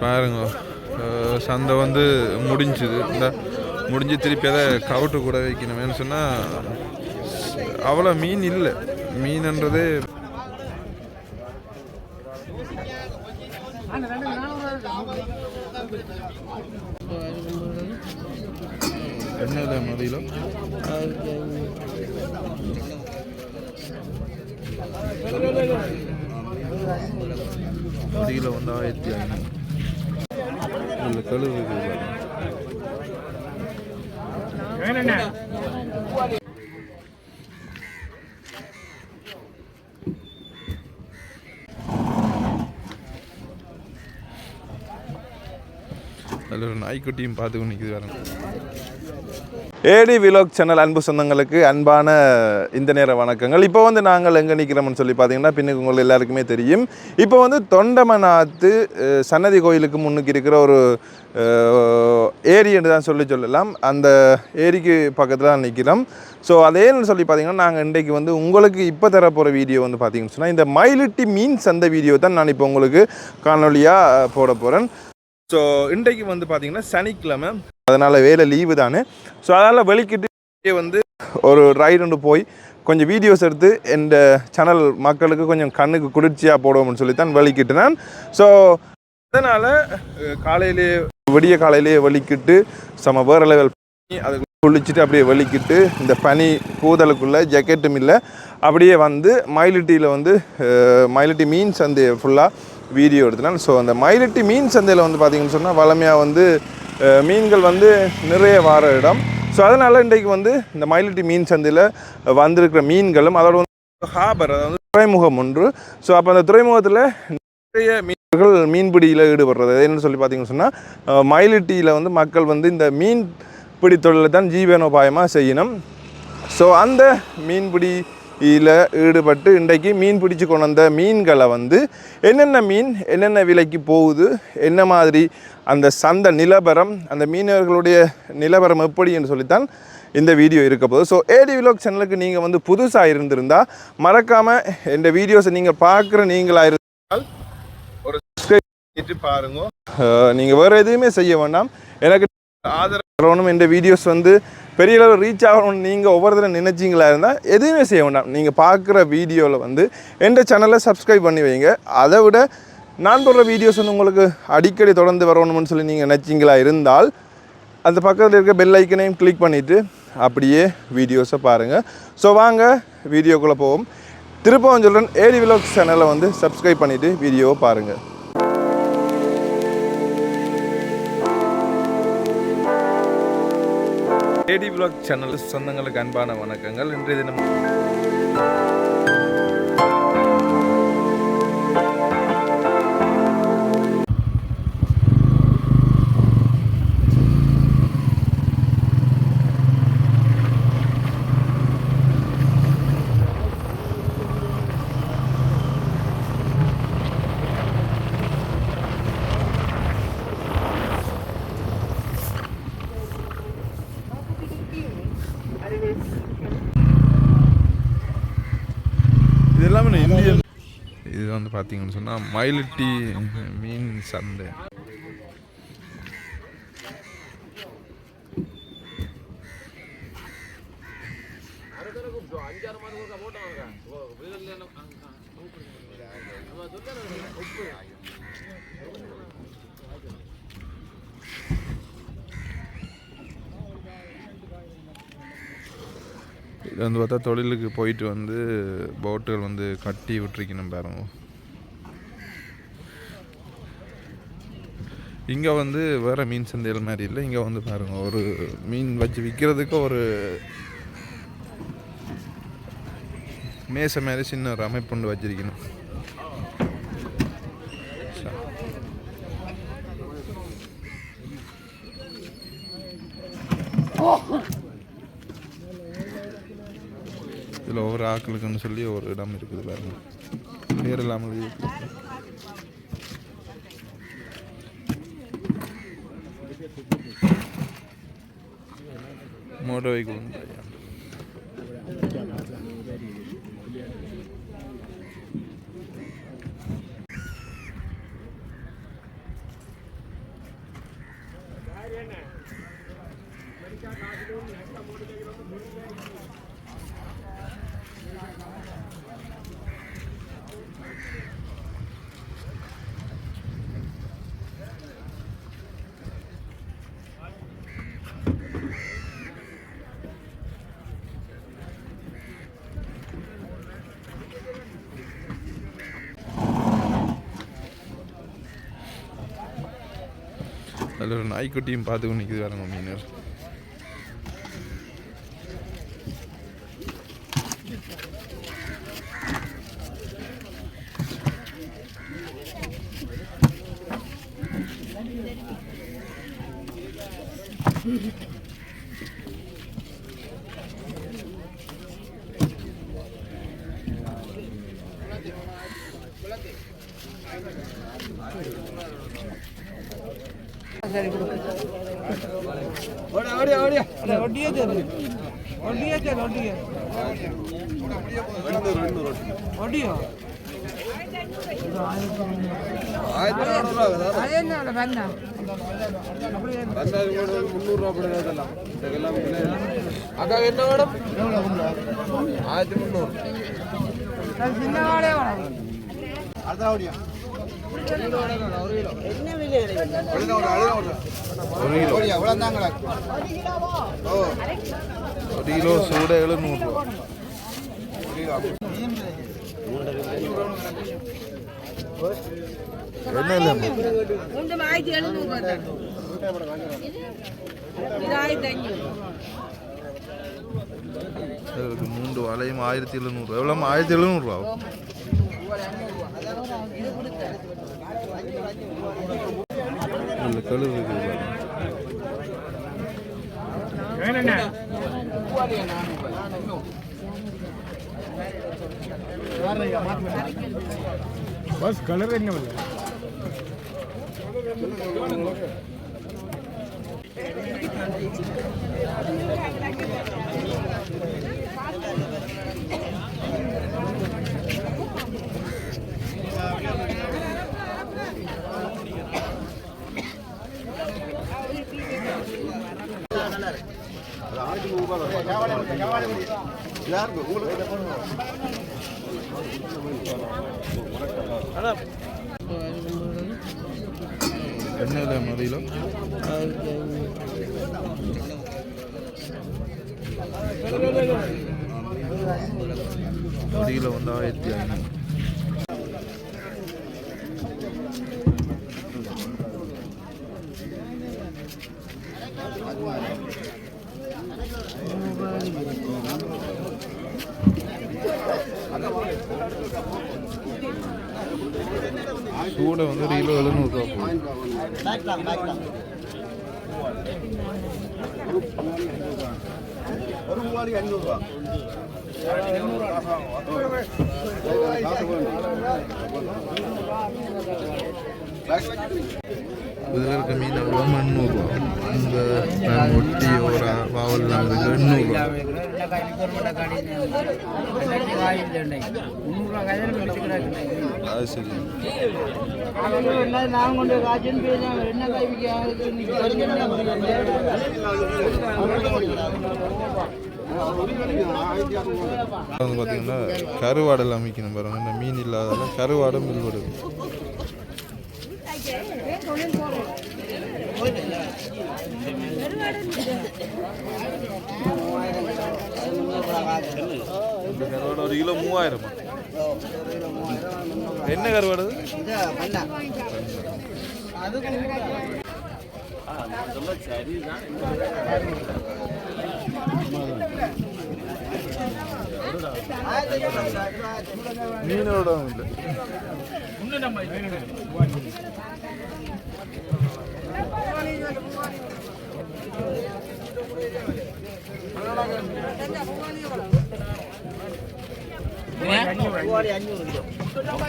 பாருங்க சந்தை வந்து முடிஞ்சுது. இந்த முடிஞ்சு திருப்பி அதை கவுட்டு கூட வைக்கணுமேனு சொன்னால் அவ்வளோ மீன் இல்லை. மீன்ன்றதே என்ன மதியில மதியில வந்து ஆயிரத்தி ஐநூறு. இதில் கழுவு அதில் ஒரு நாய்க்குட்டியும் பார்த்துக்கணும் நிற்கிது பாருங்க. ஏடி விலாக் சேனல் அன்பு சொந்தங்களுக்கு அன்பான இந்த நேர வணக்கங்கள். இப்போ வந்து நாங்கள் எங்கே நிற்கிறோம்னு சொல்லி பார்த்தீங்கன்னா பின்னுக்கு உங்களுக்கு எல்லாருக்குமே தெரியும். இப்போ வந்து தொண்டமநாத்து சன்னதி கோயிலுக்கு முன்னுக்கு இருக்கிற ஒரு ஏரி என்று தான் சொல்லி சொல்லலாம். அந்த ஏரிக்கு பக்கத்தில் தான் நிற்கிறோம் ஸோ அதேன்னு சொல்லி பார்த்தீங்கன்னா நாங்கள் இன்றைக்கு வந்து உங்களுக்கு இப்போ தர போகிற வீடியோ வந்து பார்த்தீங்கன்னு சொன்னால் இந்த மயிலிட்டி மீன்ஸ் அந்த வீடியோ தான் நான் இப்போ உங்களுக்கு காணொலியாக போட போகிறேன் ஸோ இன்றைக்கு வந்து பார்த்தீங்கன்னா சனிக்கிழமை. அதனால் வேலை லீவு தானே. ஸோ அதனால் வெளிக்கிட்டு வந்து ஒரு ரைடு ஒன்று போய் கொஞ்சம் வீடியோஸ் எடுத்து இந்த சேனல் மக்களுக்கு கொஞ்சம் கண்ணுக்கு குளிர்ச்சியாக போடுவோம்னு சொல்லி தான் வெளிக்கிட்டு நான் ஸோ அதனால் காலையிலேயே விடிய காலையிலேயே வெளிக்கிட்டு செம வேறு லெவல் பண்ணி அதுக்கு குளிச்சுட்டு அப்படியே வெளிக்கிட்டு இந்த பனி கூதலுக்குள்ளே ஜக்கெட்டும் இல்லை அப்படியே வந்து மயிலிட்டியில் வந்து மயிலிட்டி மீன் சந்தையை ஃபுல்லாக வீடியோ எடுத்தேன். ஸோ அந்த மயிலட்டி மீன் சந்தையில் வந்து பார்த்திங்கன்னு சொன்னால் வளமையாக வந்து மீன்கள் வந்து நிறைய வார இடம். ஸோ அதனால் இன்றைக்கு வந்து இந்த மயிலட்டி மீன் சந்தையில் வந்திருக்கிற மீன்களும் அதோட வந்து ஹாபர் அதாவது துறைமுகம் ஒன்று. ஸோ அப்போ அந்த துறைமுகத்தில் நிறைய மீனவர்கள் மீன்பிடியில் ஈடுபடுறது. என்னன்னு சொல்லி பார்த்தீங்கன்னு சொன்னால் மயிலிட்டியில் வந்து மக்கள் வந்து இந்த மீன் பிடி தொழிலை தான் ஜீவனோபாயமாக செய்யணும். ஸோ அந்த இதில் ஈடுபட்டு இன்றைக்கு மீன் பிடிச்சி கொண்டு வந்த மீன்களை வந்து என்னென்ன மீன் என்னென்ன விலைக்கு போகுது என்ன மாதிரி அந்த சந்தை நிலவரம் அந்த மீனவர்களுடைய நிலவரம் எப்படி என்று சொல்லித்தான் இந்த வீடியோ இருக்க போகுது. ஸோ ஏடி விலாக் சேனலுக்கு நீங்கள் வந்து புதுசாக இருந்திருந்தால் மறக்காமல் இந்த வீடியோஸை நீங்கள் பார்க்குற நீங்களாக இருந்தால் ஒரு சப்ஸ்கிரைப் பண்ணிட்டு பாருங்க. Uh, நீங்கள் வேறு எதுவுமே செய்ய வேண்டாம். எனக்கு ஆதரவு வரணும் இந்த வீடியோஸ் வந்து பெரிய அளவு ரீச் ஆகணும்னு நீங்கள் ஒவ்வொரு தடவை நினைச்சீங்களா இருந்தால் எதுவுமே செய்ய வேண்டாம். நீங்கள் பார்க்குற வீடியோவில் வந்து எந்த சேனலை சப்ஸ்கிரைப் பண்ணி வைங்க. அதை விட நான் போடுற வீடியோஸ் வந்து உங்களுக்கு அடிக்கடி தொடர்ந்து வரணும்னு சொல்லி நீங்கள் நினச்சிங்களா இருந்தால் அந்த பக்கத்தில் இருக்க பெல் ஐக்கனையும் கிளிக் பண்ணிவிட்டு அப்படியே வீடியோஸை பாருங்கள் ஸோ வாங்க வீடியோக்குள்ளே போவோம். திருப்பவும் சொல்கிறேன் ஏடி விலாக்ஸ் சேனலை வந்து சப்ஸ்கிரைப் பண்ணிவிட்டு வீடியோவை பாருங்கள் ஏடி பிளாக் சேனல் சொந்தங்களுக்கு அன்பான வணக்கங்கள். இன்றைய தினம் பார்த்தீங்கன்னு சொன்னால் மயிலிட்டி மீன் சந்தை. இது வந்து பார்த்தா தொழிலுக்கு போயிட்டு வந்து போட்டுகள் வந்து கட்டி விட்டுருக்கணும் பாருங்க. இங்கே வந்து வேறு மீன் சந்தைகள் மாதிரி இல்லை. இங்கே வந்து பாருங்க ஒரு மீன் வச்சு விற்கிறதுக்கு ஒரு மேசை மாதிரி சின்ன ஒரு அமைப்பு வச்சிருக்கணும். இதில் ஒவ்வொரு ஆக்களுக்குன்னு சொல்லி ஒரு இடம் இருக்குது பாருங்க. பேர் இல்லாமல் അങ്ങോട്ട് പോയിക്കൊണ്ട് Thank you. அதில் ஒரு நாய்க்குட்டியும் பார்த்து நிற்குது பாருங்க மீனர் ஒட்டியே தரு. ஒட்டியே தரு ஒட்டியே ஒட்டியோ அது என்ன பண்ணா அது சின்ன வாடகை ஒரு கிலோ ஒரு கிலோ சூட எழுநூறுவா என்ன இல்லை ஆயிரத்தி எழுநூறு ரூபாய் ஆயிரத்தி ஐநூறு மூன்று வலையும் ஆயிரத்தி எழுநூறு. எவ்வளோ ஆயிரத்தி எழுநூறுவா? இல்லை கழுவு. பஸ் கலர் என்ன என்ன இல்லை மதியில ஒரு வந்து ஆயிரத்தி ஐநூறு. சூடை வந்து ஒரு கிலோ எழுநூறுவா போகுது. இதில் இருக்க மீன் எவ்வளோ எண்ணூறுரூவா இந்த ஒட்டி ஒரு பாவல் எண்ணூறுரூவா அது சரி. நான் கொண்டு காய்ச்சல் பேசுறேன் என்ன வந்து பார்த்தீங்கன்னா கருவாடல் அமைக்கணும் பாருங்க. இந்த மீன் இல்லாதால கருவாடை மில்வடு இந்த கருவாடு ஒரு கிலோ மூவாயிரமா? என்ன கருவாடு அது? மீனோட இல்லை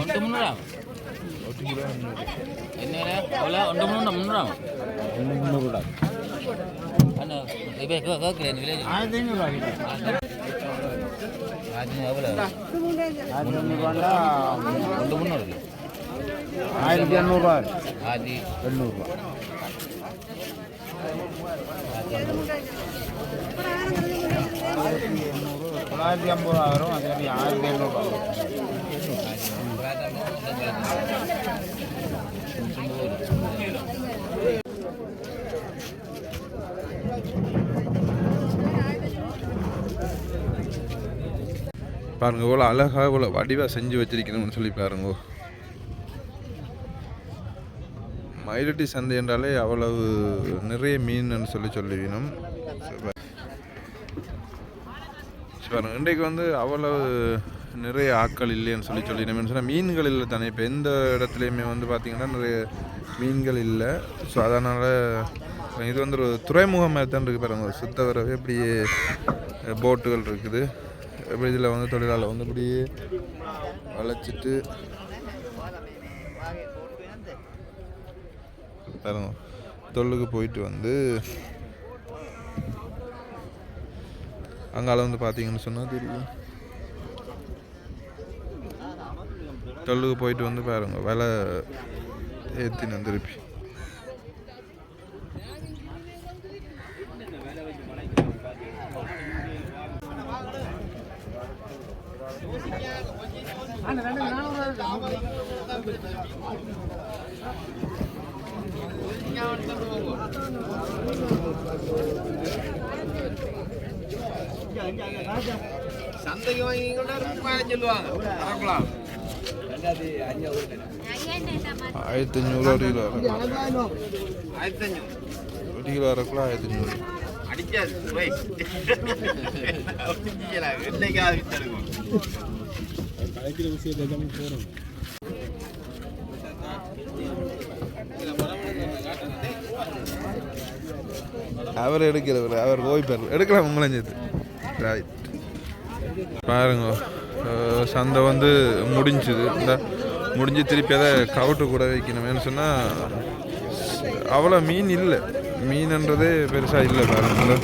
ஒன்று முந்நூறா ஒரு கிலோ அஞ்சூறு. என்ன எவ்வளோ ஒன்று முந்நூறு முந்நூறா ஒன்று முந்நூறுடா அண்ணா இப்போ கேட்குறேன் வில்லேஜ் ஆயிரத்தி எவ்வளோ ஒன்று முந்நூறு ஆயிரத்தி இரநூறுவா தொள்ளாயிரத்தி ஐம்பது ரூபா வரும் அதே மாதிரி ஆயிரத்தி எழுநூறுவா வரும் பாருங்க இவ்வளோ அழகாக இவ்வளோ வடிவாக செஞ்சு வச்சிருக்கணும்னு சொல்லி பாருங்க. மயிலட்டி சந்தை என்றாலே அவ்வளவு நிறைய மீன் சொல்லி சொல்லுவீனும் பாருங்க இன்றைக்கு வந்து அவ்வளவு நிறைய ஆட்கள் இல்லைன்னு சொல்லி சொல்லிடணும்னு சொன்னால் மீன்கள் இல்லை தானே? இப்போ எந்த இடத்துலையுமே வந்து பார்த்திங்கன்னா நிறைய மீன்கள் இல்லை. ஸோ அதனால் இது வந்து ஒரு துறைமுகம் மாதிரி தான் இருக்குது பாருங்க. சுத்த வரவே இப்படியே போட்டுகள் இருக்குது. எப்படி இதில் வந்து தொழிலாளர் வந்து இப்படியே வளைச்சிட்டு பாருங்க தொல்லுக்கு போயிட்டு வந்து அங்கால வந்து பார்த்தீங்கன்னு சொன்னால் தெரியும். தொல்லுக்கு போயிட்டு வந்து பாருங்க விலை ஏற்றினேன் திருப்பி. சந்தைக்கு வாங்கி சொல்லுவாங்க அறக்கலாம் ஆயிரத்தி அஞ்சூறு ஒரு கிலோ இறக்கலாம் ஆயிரத்தி அஞ்சூறு ஒரு கிலோ இறக்கலாம் ஆயிரத்தி அஞ்சூறு அடிக்காது போய் என்னைக்காவது வித்தெடுக்கும் அவர் எடுக்கிறவர் அவர் ஓய்ப்பார் எடுக்கலாம் உங்களும் சேர்த்து. ரைட் பாருங்க சந்தை வந்து முடிஞ்சுது. இந்த முடிஞ்சு திருப்பி அதை கவுட்டு கூட வைக்கணுமேனு சொன்னால் அவ்வளோ மீன் இல்லை. மீன்ன்றதே பெருசாக இல்லை பாருங்க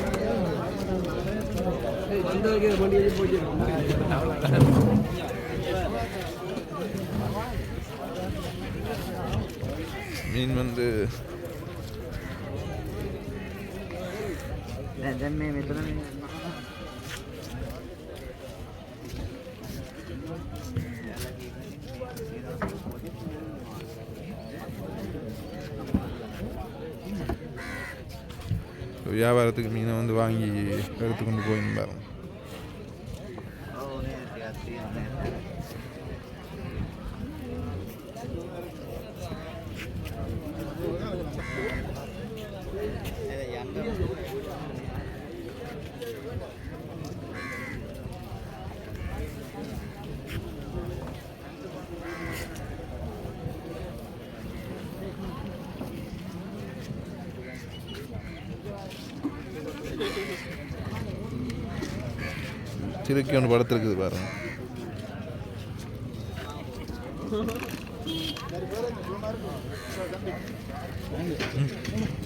மீன் வந்து வியாபாரத்துக்கு மீனை வந்து வாங்கி எடுத்து கொண்டு சிறுக்கி ஒன்று படுத்துருக்குது பாருங்க. Thank